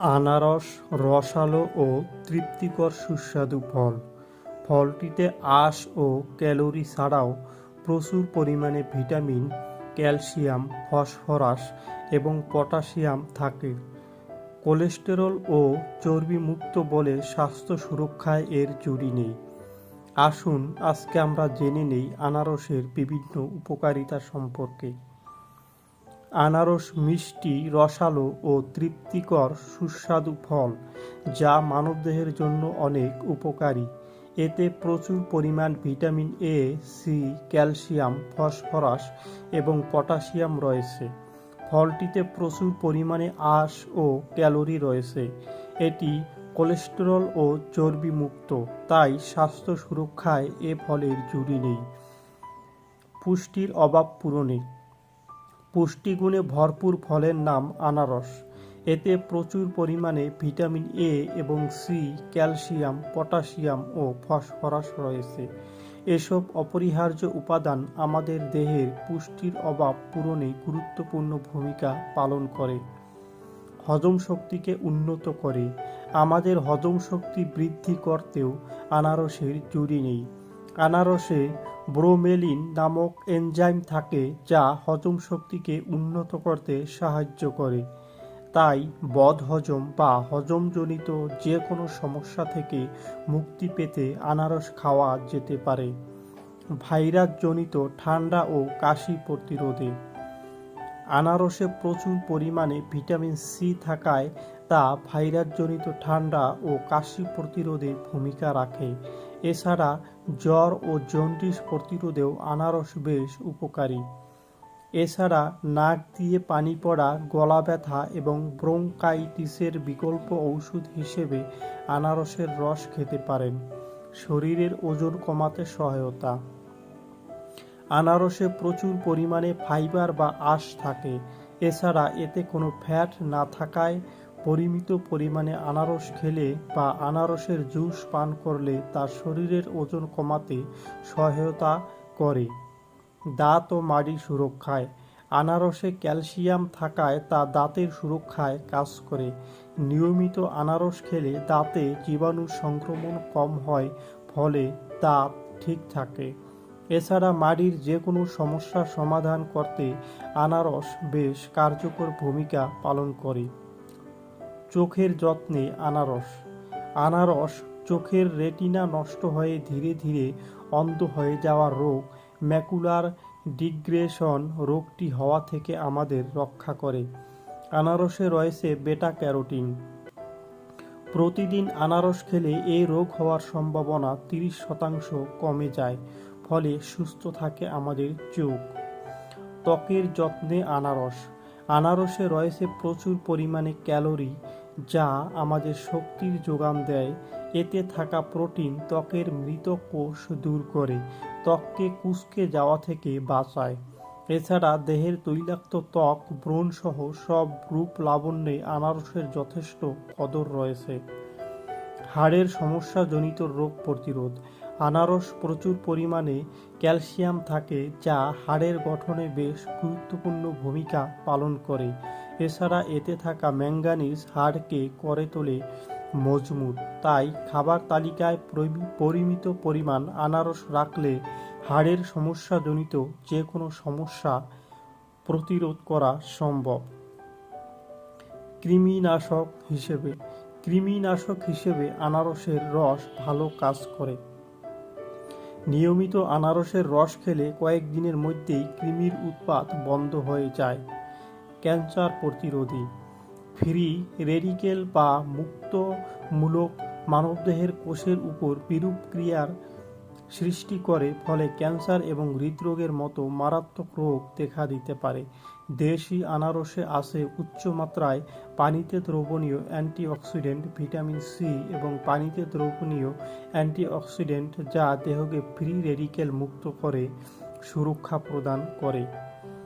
আনারস, রসালো ও তৃপ্তিকর সুস্বাদু ফল। ফলটিতে আঁশ ও ক্যালোরি ছাড়াও প্রচুর পরিমাণে ভিটামিন, ক্যালসিয়াম, ফসফরাস এবং পটাশিয়াম থাকে। কোলেস্টেরল ও চর্বিমুক্ত বলে স্বাস্থ্য সুরক্ষায় এর জুড়ি নেই। আসুন, আজকে আমরা জেনে নেই আনারসের বিভিন্ন উপকারিতা সম্পর্কে। আনারস মিষ্টি, রসালো ও তৃপ্তিকর সুস্বাদু ফল, যা মানবদেহের জন্য অনেক উপকারী। এতে প্রচুর পরিমাণ vitamin A C calcium, phosphorus এবং পটাশিয়াম রয়েছে। ফলটিতে প্রচুর পরিমাণে আঁশ ও ক্যালোরি রয়েছে। এটি কোলেস্টেরল ও চর্বি মুক্ত তাই স্বাস্থ্য সুরক্ষায় এ ফলের জুড়ি নেই। পুষ্টির অভাব পূরণে পুষ্টিগুণে ভরপুর ফলের নাম আনারস। এতে প্রচুর পরিমাণে ভিটামিন এ এবং সি ক্যালসিয়াম, পটাশিয়াম ও ফসফরাস রয়েছে। এসব অপরিহার্য উপাদান আমাদের দেহের পুষ্টির অভাব পূরণে গুরুত্বপূর্ণ ভূমিকা পালন করে। হজম শক্তিকে উন্নত করে। আমাদের হজম শক্তি বৃদ্ধি করতেও আনারসের জুড়ি নেই। আনারসে ব্রোমেলিন নামক এনজাইম থাকে যা হজম শক্তিকে উন্নত করতে সাহায্য করে। তাই বদহজম বা হজমজনিত যে কোনো সমস্যা থেকে মুক্তি পেতে আনারস খাওয়া যেতে পারে। ভাইরাসজনিত ঠান্ডা ও কাশি প্রতিরোধে। আনারসে প্রচুর পরিমাণে ভিটামিন সি থাকায় তা ভাইরাসজনিত ঠান্ডা ও কাশি প্রতিরোধে ভূমিকা রাখে। এছাড়া জ্বর ও জন্ডিস প্রতিরোধেও আনারস বেশ উপকারী। এছাড়া নাক দিয়ে পানি পড়া, গলা ব্যথা এবং ব্রোঙ্কাইটিসের বিকল্প ঔষধ হিসেবে আনারসের রস খেতে পারেন। শরীরের ওজন কমাতে সহায়তা। আনারসে প্রচুর পরিমাণে ফাইবার বা আঁশ থাকে। এছাড়া এতে কোনো ফ্যাট না থাকায় পরিমিত পরিমাণে আনারস খেলে বা আনারসের জুস পান করলে তা শরীরের ওজন কমাতে সহায়তা করে। দাঁত ও মাড়ি সুরক্ষায়। আনারসে ক্যালসিয়াম থাকায় তা দাঁতের সুরক্ষায় কাজ করে। নিয়মিত আনারস খেলে দাঁতে জীবাণু সংক্রমণ কম হয়, ফলে দাঁত ঠিক থাকে। এছাড়া মাড়ির যে কোনো সমস্যার সমাধান করতে আনারস বেশ কার্যকর ভূমিকা পালন করে। চোখের যত্নে আনারস। আনারস চোখের রেটিনা নষ্ট হয়ে ধীরে ধীরে অন্ধ হয়ে যাওয়ার রোগ, ম্যাকুলার ডিগ্রেশন রোগটি হওয়া থেকে আমাদের রক্ষা করে। আনারসে রয়েছে বেটা ক্যারোটিন প্রতিদিন আনারস খেলে এই রোগ হওয়ার সম্ভাবনা তিরিশ শতাংশ কমে যায়, ফলে সুস্থ থাকে আমাদের চোখ। ত্বকের যত্নে আনারস। আনারসে রয়েছে প্রচুর পরিমাণে ক্যালোরি যা আমাদের শক্তির যোগান দেয়। এতে থাকা প্রোটিন ত্বকের মৃত কোষ দূর করে, ত্বককে কুঁচকে যাওয়া থেকে বাঁচায়। এছাড়া দেহের তৈলাক্ত ত্বক ব্রণসহ সব রূপ লাবণ্যে আনারসের যথেষ্ট কদর রয়েছে। হাড়ের সমস্যাজনিত রোগ প্রতিরোধ। আনারস প্রচুর পরিমাণে ক্যালসিয়াম থাকে, যা হাড়ের গঠনে বেশ গুরুত্বপূর্ণ ভূমিকা পালন করে। এছাড়া এতে থাকা ম্যাঙ্গানিজ হাড়কে করে তোলে মজবুত তাই খাবার তালিকায় পরিমিত পরিমাণ আনারস রাখলে হাড়ের সমস্যাজনিত যে কোনো সমস্যা প্রতিরোধ করা সম্ভব। কৃমিনাশক হিসেবে কৃমিনাশক হিসেবে আনারসের রস ভালো কাজ করে। নিয়মিত আনারসের রস খেলে কয়েকদিনের মধ্যেই কৃমির উৎপাত বন্ধ হয়ে যায়। ক্যান্সার প্রতিরোধী। ফ্রি রেডিকেল বা মুক্তমূলক মানবদেহের কোষের উপর বিরূপ ক্রিয়ার সৃষ্টি করে, ফলে ক্যান্সার এবং হৃদরোগের মতো মারাত্মক রোগ দেখা দিতে পারে। দেশি আনারসে আছে উচ্চ মাত্রায় পানিতে দ্রবণীয় অ্যান্টিঅক্সিডেন্ট, ভিটামিন সি এবং পানিতে দ্রবণীয় অ্যান্টিঅক্সিডেন্ট যা দেহকে ফ্রি রেডিকেল মুক্ত করে সুরক্ষা প্রদান করে।